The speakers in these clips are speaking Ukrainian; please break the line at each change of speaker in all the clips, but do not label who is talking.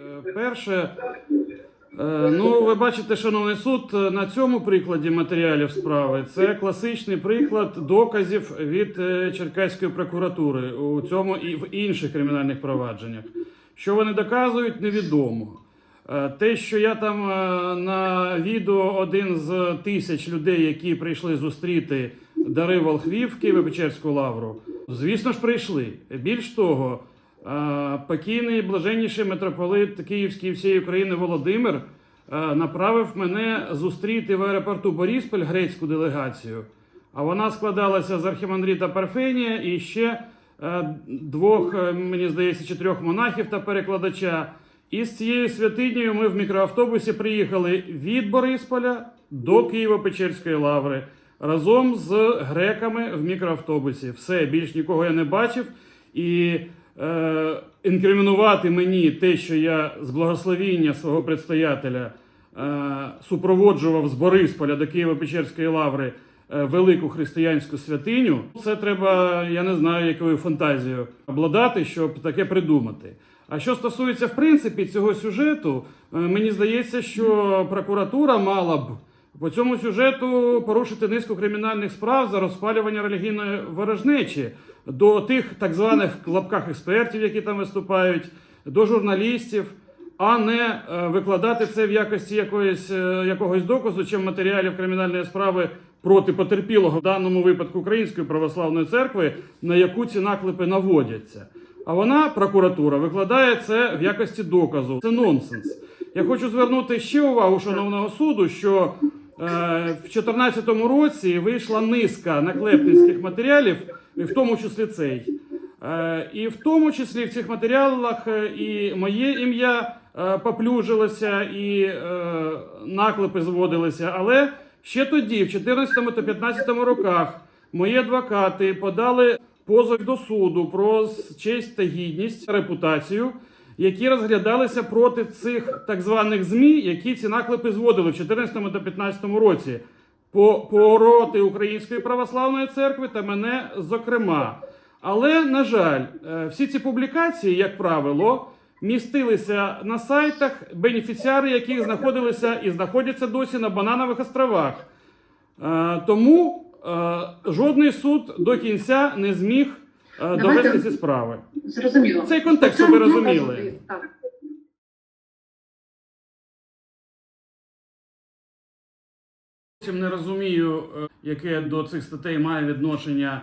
Е, Перше, е, ну ви бачите, шановний суд, е, на цьому прикладі матеріалів справи це класичний приклад доказів від Черкаської прокуратури у цьому і в інших кримінальних провадженнях. Що вони доказують, невідомо. Те, що я там на відео один з тисяч людей, які прийшли зустріти дари Волхвів Києво-Печерську лавру, звісно ж, прийшли. Більш того, покійний блаженніший митрополит Київський всієї України Володимир е, направив мене зустріти в аеропорту Борисполь грецьку делегацію. А вона складалася з архімандріта Парфенія і ще е, двох, е, мені здається, чи трьох монахів та перекладача. І з цією святинею ми в мікроавтобусі приїхали від Борисполя до Києво-Печерської лаври разом з греками в мікроавтобусі. Все, більш нікого я не бачив. І е, інкримінувати мені те, що я з благословіння свого предстоятеля е, супроводжував з Борисполя до Києво-Печерської лаври е, велику християнську святиню, це треба, я не знаю, якою фантазією обладати, щоб таке придумати. А що стосується в принципі цього сюжету, е, мені здається, що прокуратура мала б по цьому сюжету порушити низку кримінальних справ за розпалювання релігійної ворожнечі до тих так званих в лапках експертів, які там виступають, до журналістів, а не е, викладати це в якості якоїсь, е, якогось доказу чи матеріалів кримінальної справи проти потерпілого, в даному випадку Української православної церкви, на яку ці наклепи наводяться. А вона, прокуратура, викладає це в якості доказу. Це нонсенс. Я хочу звернути ще увагу шановного суду, що в 2014 році вийшла низка наклепницьких матеріалів, в тому числі цей. Е, і в тому числі в цих матеріалах е, і моє ім'я е, поплюжилося, і е, наклепи зводилися. Але ще тоді, в 2014 та 2015 роках, мої адвокати подали позов до суду про честь та гідність, репутацію, які розглядалися проти цих так званих ЗМІ, які ці наклепи зводили в 2014 та 2015 році. По проти Української православної церкви та мене зокрема. Але, на жаль, е, всі ці публікації, як правило, містилися на сайтах, бенефіціари яких знаходилися і знаходяться досі на Бананових островах. Е, Тому е, жодний суд до кінця не зміг е, довести ці справи.
Зрозуміло.
Цей контекст, ви розуміли.
Так.
Не розумію, е, яке до цих статей має відношення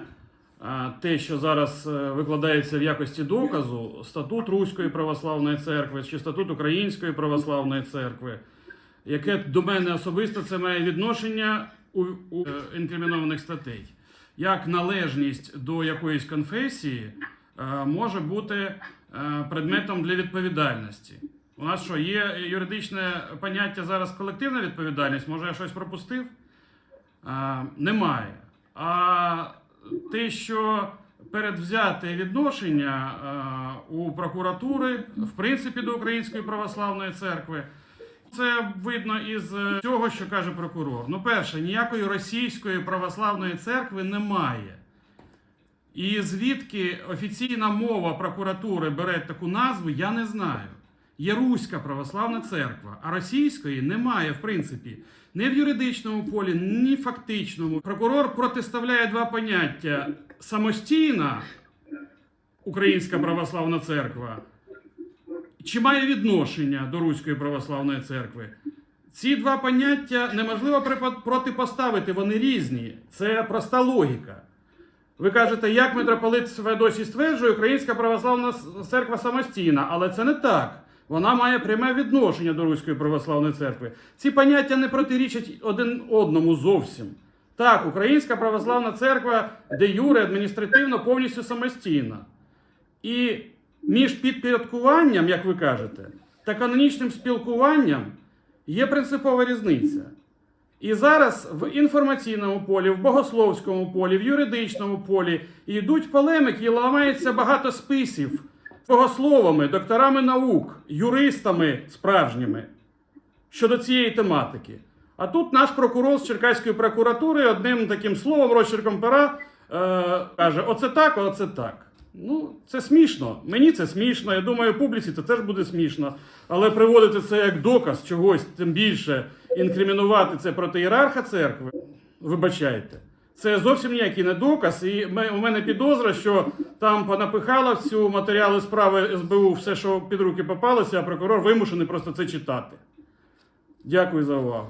е, те, що зараз викладається в якості доказу, статут Руської православної церкви чи статут Української православної церкви, яке до мене особисто це має відношення у, у інкримінованих статей. Як належність до якоїсь конфесії е, може бути е, предметом для відповідальності. У нас що, є юридичне поняття зараз колективна відповідальність? Може, я щось пропустив? Немає. А те, що передвзяте відношення у прокуратури, в принципі, до Української православної церкви, це видно із е, цього, що каже прокурор. Ну, перше, ніякої російської православної церкви немає. І звідки офіційна мова прокуратури бере таку назву, я не знаю. Є Руська православна церква, а російської немає, в принципі, ні в юридичному полі, ні в фактичному. Прокурор протиставляє два поняття: самостійна Українська православна церква, чи має відношення до Руської православної церкви. Ці два поняття неможливо протипоставити, вони різні. Це проста логіка. Ви кажете, як митрополит Феодосій стверджує, Українська православна церква самостійна, але це не так. Вона має пряме відношення до Руської православної церкви. Ці поняття не протирічать один одному зовсім. Так, Українська православна церква де юре адміністративно повністю самостійна. І між підпорядкуванням, як ви кажете, та канонічним спілкуванням є принципова різниця. І зараз в інформаційному полі, в богословському полі, в юридичному полі йдуть полемики і ламається багато списів богословами, докторами наук, юристами справжніми щодо цієї тематики. А тут наш прокурор з Черкаської прокуратури одним таким словом, розчерком пера, е, каже: оце так, оце так. Ну, це смішно. Мені це смішно. Я думаю, публіці це теж буде смішно. Але приводити це як доказ чогось, тим більше інкримінувати це проти ієрарха церкви. Вибачайте. Це зовсім ніякий не доказ. І у мене підозра, що там понапихало в цю матеріали справи СБУ все, що під руки попалося, а прокурор вимушений просто це читати. Дякую за увагу.